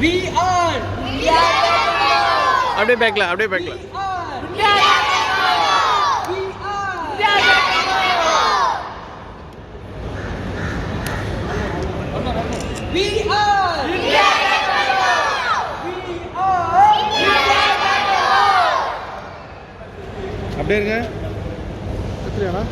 We are. அப்படியே பேக்கில் அப்படியே பேக்கில் We are. We are. We are. We are. அப்படியே இருங்க எத்தனையாண்ணா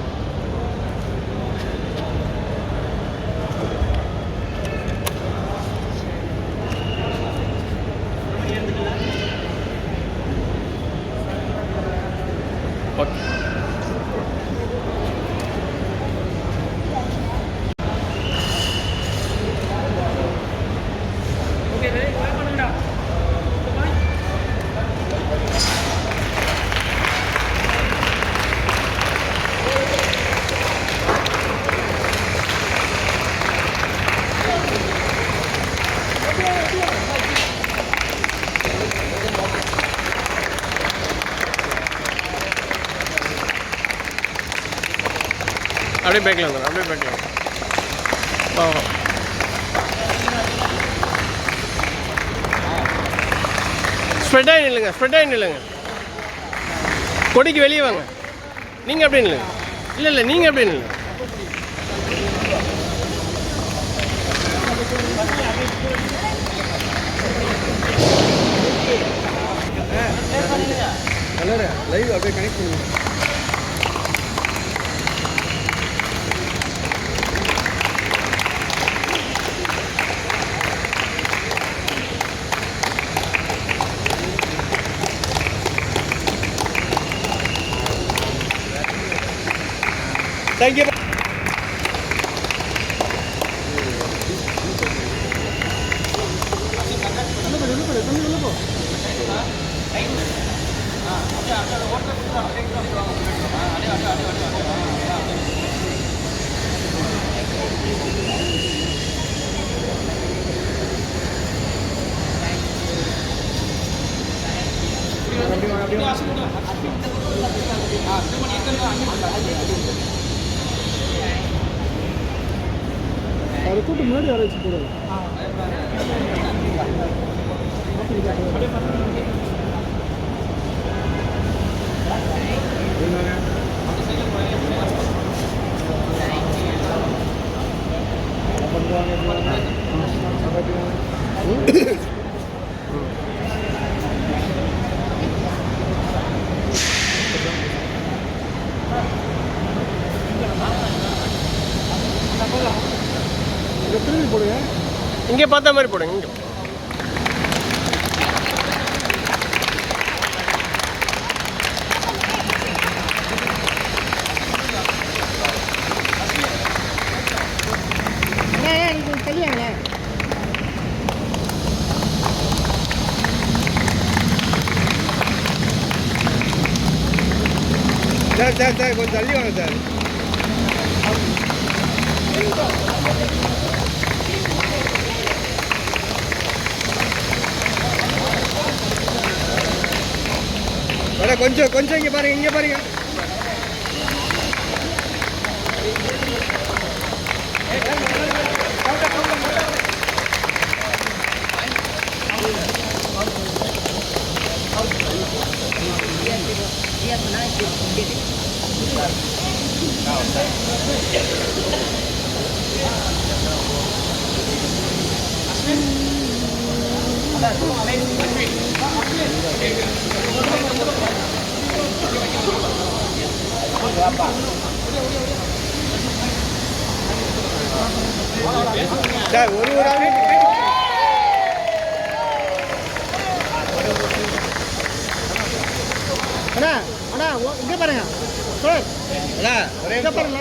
அப்படியே பேக்கில் வந்துடும் அப்படியே பேக்கில் வா வா ஸ்ப்ரெட்டாகி நில்லுங்க ஸ்ப்ரெட்டாகி நில்லுங்க. கொடிக்கு வெளியே வாங்க. நீங்கள் அப்படி நில்லுங்க. இல்லை இல்லை நீங்கள் அப்படி நில்லுங்க. லைவ் அப்படியே கனெக்ட் பண்ணுங்க താങ്ക് യു అన్ని அவரை கூட்டு முன்னாடி வர வச்சு போடுங்க திரும்பி போடுங்க. இங்கே பார்த்த மாதிரி போடுங்க இங்கே. தெரியாங்களே சார் சார் சார் கொஞ்சம் தள்ளி வாங்க சார். கொஞ்சம் கொஞ்சம் இங்கே பாருங்க இங்கே பாருங்க. சார் ஒரு ஒரு அண்ணா அண்ணா இங்க பாருங்க. சார் அண்ணா, ஒரே இங்க பாருங்க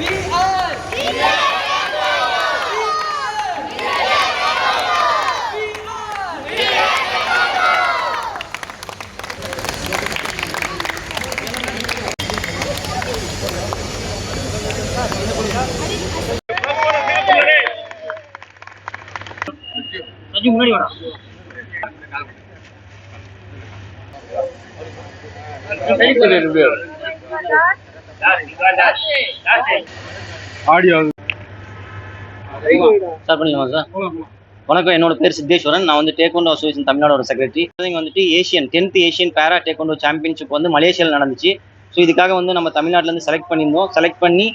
மச்சின்னா We are. ஆடியோ. ஸ்டார்ட் பண்ணிடலாமா சார்? வணக்கம். என்னோட பேர் சித்தேஸ்வரன். நான் வந்து டேக்கோண்டோ அசோசியேஷன் தமிழ்நாடோட செக்ரட்டரி வந்துட்டு Asian tenth Asian para taekwondo championship வந்து மலேசியாவில் நடந்துச்சு. ஸோ இதுக்காக வந்து நம்ம தமிழ்நாட்டிலேருந்து செலக்ட் பண்ணியிருந்தோம். செலக்ட் பண்ணி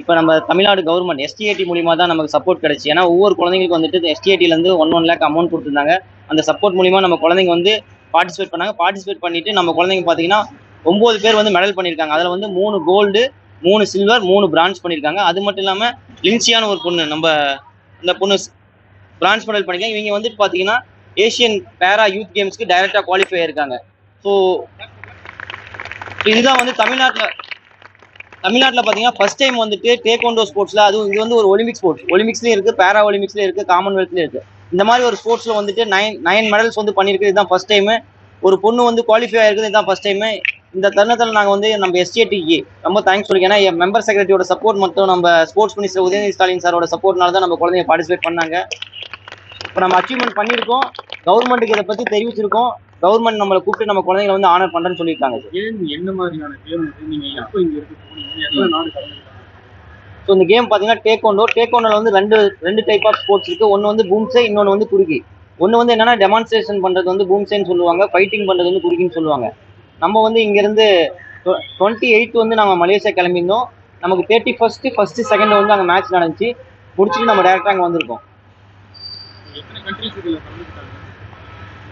இப்போ நம்ம தமிழ்நாடு கவர்மெண்ட் எஸ்டிஏடி மூலிமா தான் நமக்கு சப்போர்ட் கிடச்சி. ஏன்னா ஒவ்வொரு குழந்தைங்களுக்கு வந்துட்டு எஸ்டிஏடிலேருந்து ஒன் ஒன் லேக் அமௌண்ட் கொடுத்துருந்தாங்க. அந்த சப்போர்ட் மூலிமா நம்ம குழந்தைங்க வந்து பார்ட்டிசிபேட் பண்ணாங்க. பார்ட்டிசிபேட் பண்ணிட்டு நம்ம குழந்தைங்க பார்த்தீங்கன்னா ஒம்பது பேர் வந்து மெடல் பண்ணியிருக்காங்க. அதில் வந்து மூணு கோல்டு மூணு சில்வர் மூணு பிரான்ஸ் பண்ணியிருக்காங்க. அது மட்டும் இல்லாமல் லின்சியான ஒரு பொண்ணு நம்ம இந்த பொண்ணு பிரான்ஸ் மெடல் பண்ணியிருக்காங்க. இவங்க வந்துட்டு பார்த்தீங்கன்னா ஏஷியன் பேரா யூத் கேம்ஸ்க்கு டைரெக்டாக குவாலிஃபை ஆயிருக்காங்க. ஸோ இதுதான் வந்து தமிழ்நாட்டில் தமிழ்நாட்டில் பார்த்தீங்கன்னா ஃபர்ஸ்ட் டைம் வந்துட்டு டேக்வாண்டோ ஸ்போர்ட்ஸில் அதுவும் இது வந்து ஒரு ஒலிம்பிக் ஸ்போர்ட்ஸ் ஒலிம்பிக்ஸ்லேயும் இருக்குது பேரா ஒலிம்பிக்ஸ்லேயும் இருக்குது காமன்வெல்த்லேயும் இருக்குது இந்த மாதிரி ஒரு ஸ்போர்ட்ஸில் வந்துட்டு நைன் நைன் மெடல்ஸ் வந்து பண்ணியிருக்கு. இதுதான் ஃபர்ஸ்ட் டைமு ஒரு பொண்ணு வந்து குவாலிஃபை ஆயிருக்குது இதுதான் ஃபர்ஸ்ட் டைமு இந்த தருணத்தில் நாங்கள் வந்து நம்ம எஸ்டிஏடிக்கு ரொம்ப தேங்க்ஸ் சொல்லிக்கிறேன். ஏன்னா என் மெம்பர் செக்ரட்டரியோட சப்போர்ட் மட்டும் நம்ம ஸ்போர்ட்ஸ் மினிஸ்டர் உதயநிதி ஸ்டாலின் சாரோட சப்போர்ட்னால தான் நம்ம குழந்தைங்க பார்ட்டிசிபேட் பண்ணாங்க. இப்போ நம்ம அச்சீவ்மெண்ட் பண்ணியிருக்கோம். கவர்மெண்ட்டுக்கு இதை பற்றி தெரிவிச்சிருக்கோம். கவர்மெண்ட் நம்மளை கூப்பிட்டு நம்ம குழந்தைங்களை வந்து ஆனர் பண்ணுறேன்னு சொல்லியிருக்காங்க சார் என்ன மாதிரியான எப்போ இங்க இருக்கு ஸோ இந்த கேம் பார்த்தீங்கன்னா டேக்கோண்டோ டேக்கோண்டோல வந்து ரெண்டு ரெண்டு டைப் ஆஃப் ஸ்போர்ட்ஸ் இருக்கு. ஒன்று வந்து பூம்சே இன்னொன்று வந்து குறுகி. ஒன்று வந்து என்னன்னா டெமான்ஸ்ட்ரேஷன் பண்ணுறது வந்து பூம்சேன்னு சொல்லுவாங்க ஃபைட்டிங் பண்ணுறது வந்து குறுகின்னு சொல்லுவாங்க. நம்ம வந்து இங்கேருந்து டுவெண்ட்டி எயித் வந்து நாங்கள் மலேசியா கிளம்பியிருந்தோம். நமக்கு தேர்ட்டி ஃபர்ஸ்ட் ஃபர்ஸ்ட் செகண்ட் வந்து அங்கே மேட்ச் நடந்துச்சு. முடிச்சுட்டு நம்ம டேரெக்டாக அங்கே வந்திருக்கோம்.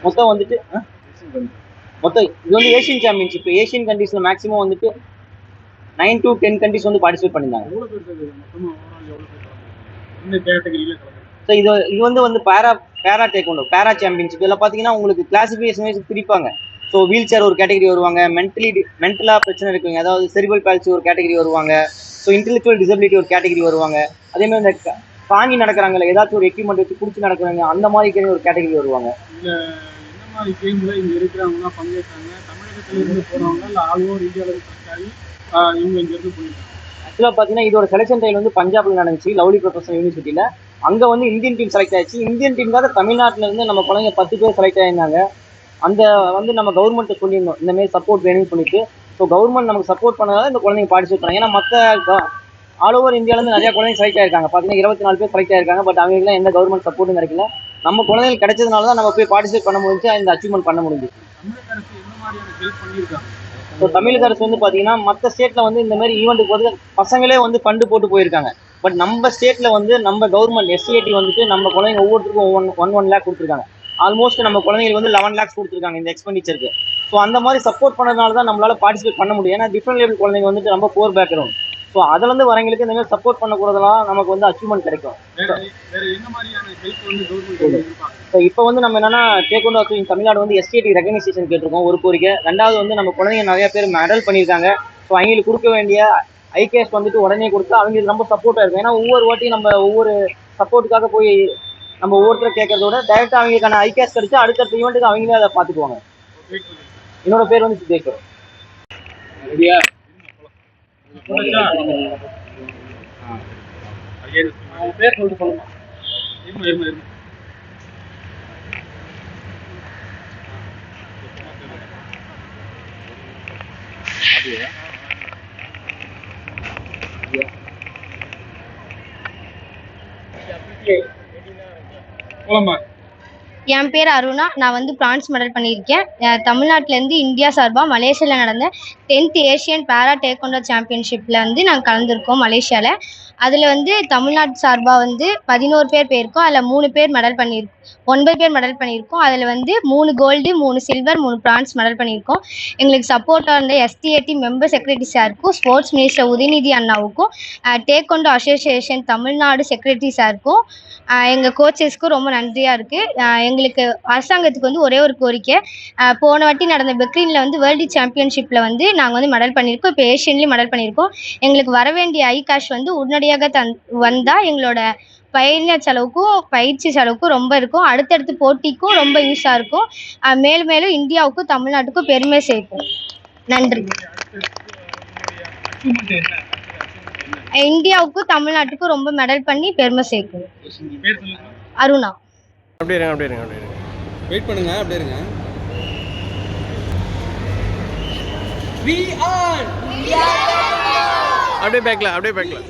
மொத்தம் வந்துட்டு? மொத்தம் இது வந்து ஏஷியன் சாம்பியன்ஷிப் ஏஷியன் கண்ட்ரீஸில் மேக்ஸிமம் வந்துட்டு நைன் டு டென் கண்ட்ரிஸ் வந்து பார்ட்டிசிபேட் பண்ணியிருந்தாங்க. ஸோ இது இது வந்து வந்து பேரா பேரா டேக்வாண்டோ பேரா சாம்பியன்ஷிப் இதில் பார்த்தீங்கன்னா உங்களுக்கு கிளாசிஃபிகேஷன் வைஸ் பிரிப்பாங்க. ஸோ வீல் சேர் ஒரு கேட்டகரி வருவாங்க. மென்டலி மென்டலாக பிரச்சனை இருக்குங்க. அதாவது செரிபல் பால்சி ஒரு கேட்டகரி வருவாங்க. ஸோ இன்டெலெக்சுவல் டிசபிலிட்டி ஒரு கேட்டகரி வருவாங்க. அதே மாதிரி இந்த தாங்கி நடக்கிறாங்கல்ல ஏதாச்சும் ஒரு எக்யூப்மெண்ட் வச்சு பிடிச்சி நடக்கிறாங்க அந்த மாதிரி ஒரு கேட்டகரி வருவாங்க. என்ன மாதிரி கேம்ல இங்க இருக்கிறவங்க பங்கேற்றாங்க? தமிழகத்துல இருந்து போனவங்க இல்ல ஆல் ஓவர் இந்தியாவில இருந்து select ஆகி ஆஹ் இவங்க இங்க இருந்து போயிருக்காங்க ஆக்சுவலாக பார்த்தீங்கன்னா இதோட செலெக்ஷன் டைல் வந்து பஞ்சாப்ல நடந்துச்சு. லவ்லி ப்ரொஃபஷனல் யூனிவர்சிட்டியில் அங்கே வந்து இந்தியன் டீம் செலக்ட் ஆயிடுச்சு. இந்தியன் டீமுக்காக தமிழ்நாட்டுல இருந்து நம்ம குழந்தைங்க பத்து பேர் செலக்ட் ஆயிருந்தாங்க. அந்த வந்து நம்ம கவர்மெண்ட்டை சொல்லியிருந்தோம் இந்த மாதிரி சப்போர்ட் வேணும்னு சொல்லிட்டு. ஸோ கவர்மெண்ட் நமக்கு சப்போர்ட் பண்ணதால இந்த குழந்தைங்க பார்ட்டிசிபேட் பண்ணாங்க ஏன்னா மற்ற ஆல் ஓவர் இந்தியாவிலேருந்து நிறைய குழந்தைங்க செலக்ட் ஆயிருக்காங்க. பார்த்தீங்கன்னா இருபத்தி நாலு பேர் செலக்ட் ஆயிருக்காங்க. பட் அவங்களுக்குலாம் எந்த கவர்மெண்ட் சப்போர்ட்டும் கிடைக்கல. நம்ம குழந்தைகள் கிடைச்சதுனால தான் நம்ம போய் பார்ட்டிசிபேட் பண்ண முடிஞ்சு இந்த அச்சீவ்மெண்ட் பண்ண முடிஞ்சு. ஸோ தமிழக அரசு வந்து பார்த்தீங்கன்னா மற்ற ஸ்டேட்டில் வந்து இந்த மாதிரி ஈவெண்ட்டுக்கு வந்து பசங்களே வந்து ஃபண்டு போட்டு போயிருக்காங்க. பட் நம்ம ஸ்டேட்டில் வந்து நம்ம கவர்மெண்ட் எஸ்சிஐடி வந்துட்டு நம்ம குழந்தைங்க ஒவ்வொருத்தருக்கும் ஒன் ஒன் ஒன் லேக் கொடுத்துருக்காங்க. ஆல்மோஸ்ட் நம்ம குழந்தைங்களுக்கு வந்து லெவன் லேக்ஸ் கொடுத்துருக்காங்க இந்த எக்ஸ்பெண்டிச்சருக்கு ஸோ அந்த மாதிரி சப்போர்ட் பண்ணதுனால தான் நம்மளால பார்ட்டிசிபேட் பண்ண முடியும். ஏன்னா டிஃப்ரெண்ட் லெவல் குழந்தைங்க வந்துட்டு ரொம்ப போர் பேக்ரவுண்ட் ஸோ அதுலேருந்து வரவங்களுக்கு இந்த மாதிரி சப்போர்ட் பண்ணக்கூடாதெல்லாம் நமக்கு வந்து அச்சீவ்மெண்ட் கிடைக்கும். ஸோ இப்போ வந்து நம்ம என்னன்னா டேக்கோண்டோ அசோசியேஷன் தமிழ்நாடு வந்து எஸ்டிடி ரெகனைசேஷன் கேட்டிருக்கோம் ஒரு கோரிக்கை. ரெண்டாவது வந்து நம்ம குழந்தைங்க நிறைய பேர் மெடல் பண்ணியிருக்காங்க. ஸோ அவங்களுக்கு கொடுக்க வேண்டிய ஐகேஎஸ் வந்துட்டு உடனே கொடுத்து அவங்களுக்கு ரொம்ப சப்போர்ட்டாக இருக்கும். ஏன்னா ஒவ்வொரு வாட்டியும் நம்ம ஒவ்வொரு சப்போர்ட்டுக்காக போய் நம்ம ஒவ்வொருத்தர் கேட்கறதோட டைரெக்டாக அவங்களுக்கான ஐகேஎஸ் கிடைச்சா அடுத்தடுத்த ஈவெண்ட்டுக்கு அவங்களே அதை பார்த்துக்குவாங்க. என்னோட பேர் வந்து சித்தேஸ்வர் ரெடியா போச்சா பேர் சொல்லிட்டு என் பேர் அருணா. நான் வந்து பிரான்ஸ் மெடல் பண்ணியிருக்கேன். அஹ் தமிழ்நாட்டிலேருந்து இந்தியா சார்பாக மலேசியாவில் நடந்த டென்த் ஏஷியன் பேரா டேக்கொண்டோ சாம்பியன்ஷிப்பில் வந்து நாங்கள் கலந்துருக்கோம் மலேசியாவில் அதில் வந்து தமிழ்நாட்டு சார்பாக வந்து பதினோரு பேர் போயிருக்கோம். அதில் மூணு பேர் மெடல் பண்ணியிருக்கோம் ஒன்பது பேர் மெடல் பண்ணியிருக்கோம் அதில் வந்து மூணு கோல்டு மூணு சில்வர் மூணு பிரான்ஸ் மெடல் பண்ணியிருக்கோம் எங்களுக்கு சப்போர்ட்டாக இருந்த எஸ்டிஏடி மெம்பர் செக்ரட்டரி சாருக்கும் ஸ்போர்ட்ஸ் மினிஸ்டர் உதயநிதி அண்ணாவுக்கும் டேக்கொண்டோ அசோசியேஷன் தமிழ்நாடு செக்ரட்டரி சாருக்கும் எங்கள் கோச்சஸ்க்கும் ரொம்ப நன்றியாக இருக்குது எங்களுக்கு அரசாங்கத்துக்கு வந்து ஒரே ஒரு கோரிக்கை. போன வாட்டி நடந்த பெக்ரீனில் வந்து வேர்ல்டு சாம்பியன்ஷிப்பில் வந்து நாங்கள் வந்து மெடல் பண்ணியிருக்கோம். இப்போ ஏஷியன்லேயும் மெடல் பண்ணியிருக்கோம். எங்களுக்கு வர வேண்டிய ஐ கேஷ் வந்து உடனடியாக தந் வந்தால் எங்களோட பயண செலவுக்கும் பயிற்சி செலவுக்கும் ரொம்ப இருக்கும். அடுத்தடுத்து போட்டிக்கும் ரொம்ப யூஸாக இருக்கும். மேலும் மேலும் இந்தியாவுக்கும் தமிழ்நாட்டுக்கும் பெருமை சேர்க்கும். நன்றி. இந்தியாவுக்கும் தமிழ்நாட்டுக்கும் ரொம்ப மெடல் பண்ணி பெருமை சேர்க்கும். அருணா. அப்படியே இருங்க அப்படியே இருங்க அப்படியே இருங்க. வெயிட் பண்ணுங்க அப்படியே இருங்க. We are அப்படியே பேக்கில் அப்படியே பேக்கில்